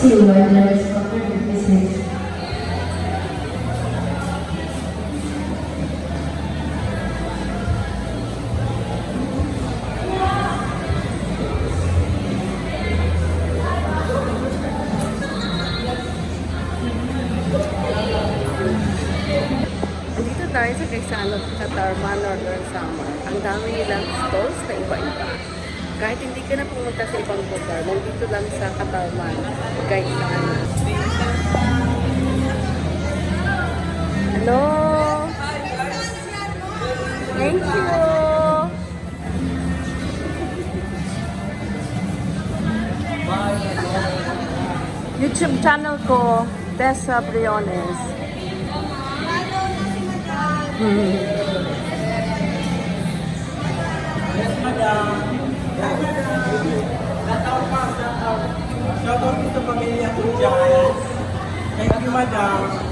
See you when there is corporate business. Dito tayo sa Quezano, Catarman, Northern Summer. Ang dami nilang stalls na iba-iba. Kahit hindi ka na pumunta sa ibang lugar, nandito lang sa Catarman, Quezano. Hello! Thank you! YouTube channel ko, Tessa Briones. Shout out sa pamilya ko dyan. Thank you, madam.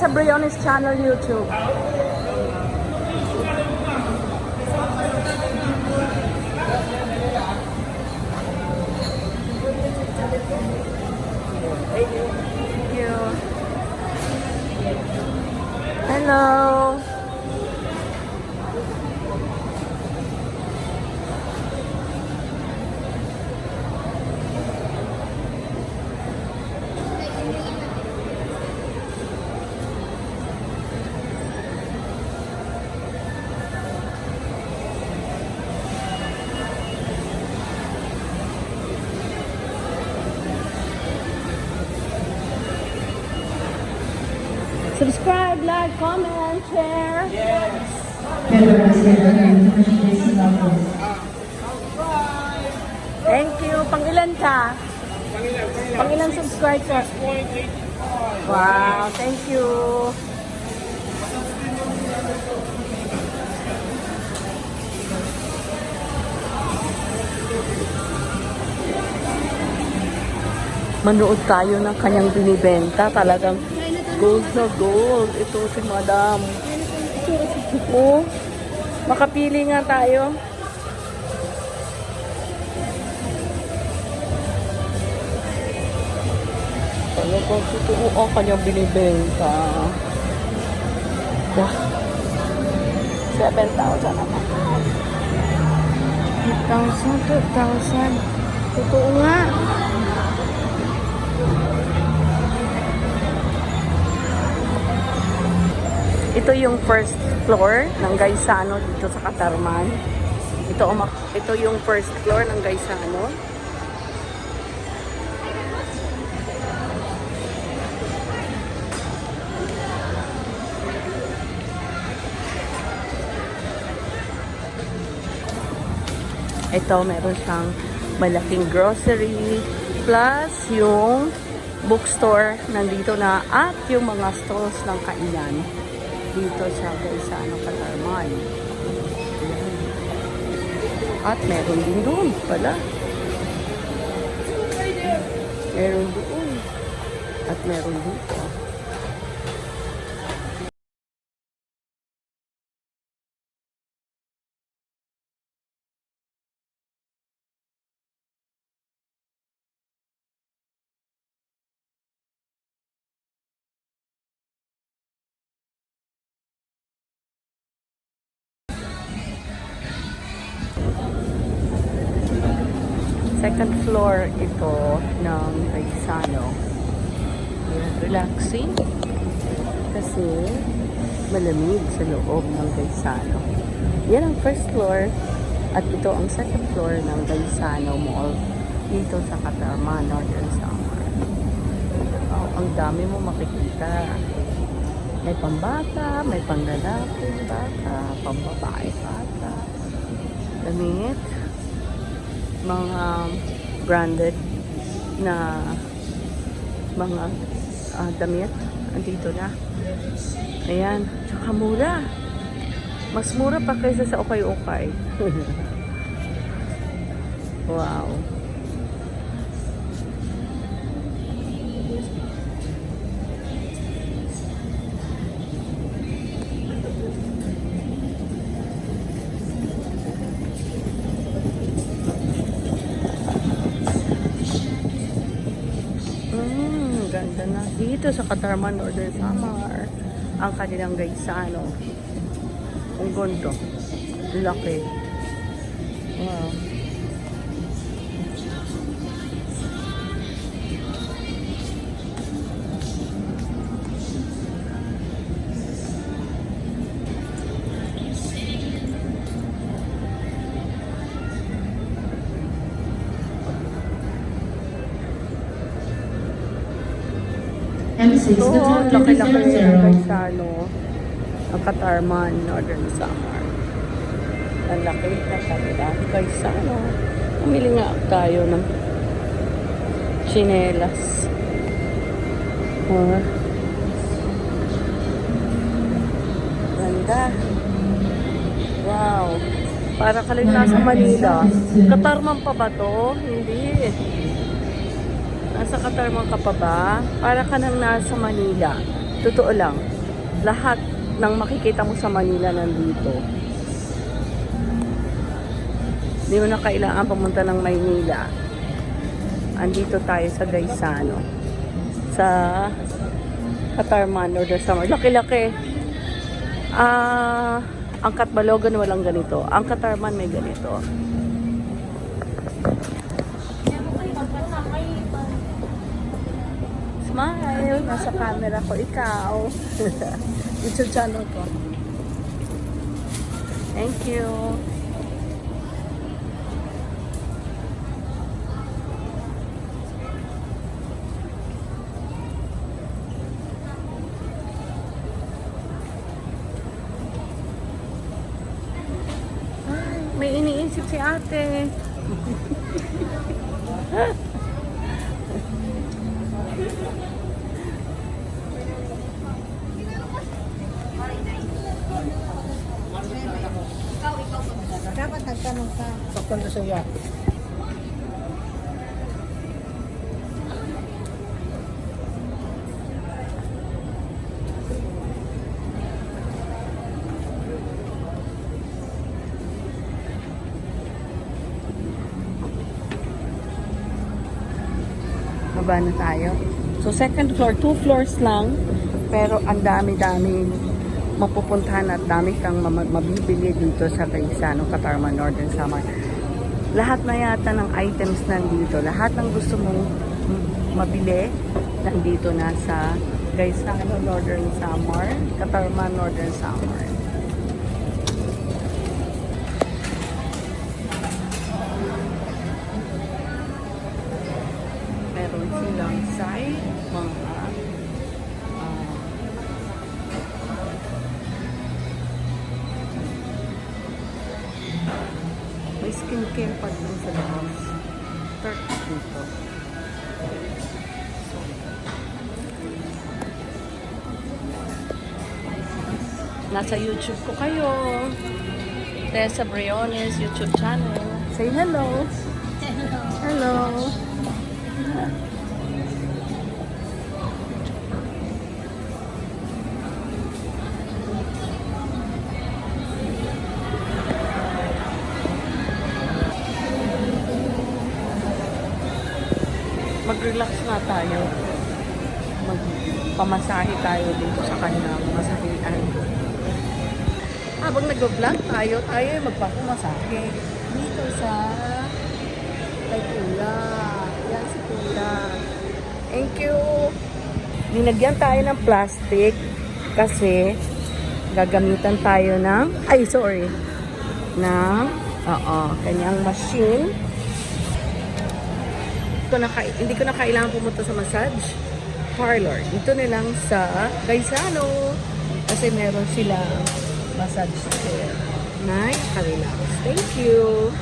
Tessa Briones channel YouTube. Subscribe, like, comment, share. Levels. Thank you. Pangilan ka? Pangilan subscriber? Wow, thank you. Manood tayo ng kanyang binibenta. Talagang gold na gold. Ito si madam. Oo. Makapili nga tayo. Talagang totoo ang kanyang binibenta. Wow. 7,000 naman. 8,000, 2,000. Totoo Ito yung first floor ng Gaisano dito sa Katarman. Ito, ito yung first floor ng Gaisano. Ito, meron siyang malaking grocery, Plus, yung bookstore nandito na at yung mga stalls ng kainan dito sa Gaisano, Katarman. At meron din doon pala. Meron doon. At meron dito. Second floor ito ng Gaisano. Ayan, relaxing. Kasi malamig sa loob ng Gaisano. Yan ang first floor. At ito ang second floor ng Gaisano Mall dito sa Katarman, Northern Samar. Oh, ang dami mo makikita. May pambata, may panglalaki, bata, pambabae, bata. Damit mga branded na mga ah, damit andito na. Ayan, tsaka mura. Mas mura pa kaysa sa ukay-ukay. wow. Dito sa Katarman, Northern Samar, ang kanilang gaisano. Ang gondo. Laki. Wow. M6 Ito, to ang top laki-laki ng 300. gaisano. Ang Katarman, Northern Samar. Ang laki ng kanilang gaisano. Pumili nga tayo ng chinelas. Oh. Ganda. Wow. Para ka rin nasa Manila. Katarman pa ba to? Hindi. Nasa Katarman ka pa ba? Para ka nang nasa Manila. Totoo lang. Lahat ng makikita mo sa Manila nandito. Hindi mo na kailangan pumunta ng Maynila. Andito tayo sa Gaisano. Sa Katarman or the Summer. Laki-laki. Ah, ang Katbalogan walang ganito. Ang Katarman may ganito. Smile! Nasa camera ko. Ikaw. YouTube channel ko. Thank you. Ay, may iniisip si ate. Saktan na siya. Baba na tayo. So, second floor, two floors lang. Pero ang dami-dami mapupuntahan at dami kang ma- mabibili dito sa Gaisano, Katarman, Northern Samar. Lahat na yata ng items nandito. Lahat ng gusto mong mabili, nandito na sa Gaisano, Northern Samar, Katarman, Northern Samar. meron silang side, mga came pa dun sa labas. 30 dito. Nasa YouTube ko kayo. Tessa Briones YouTube channel. Say hello. Hello. Hello. Mag-relax nga tayo. Magpamasahe tayo dito sa kanilang masahian. Habang nag-vlog tayo, tayo ay magpapamasahe. Dito sa kay Kuya. Yan si Kuya. Thank you. Linagyan tayo ng plastic kasi gagamitan tayo ng, ay sorry, ng, oo, kanyang machine. Ko na, hindi ko na kailangan pumunta sa massage parlor. Dito na lang sa Gaisano kasi meron silang massage chair na nakarelax. Thank you.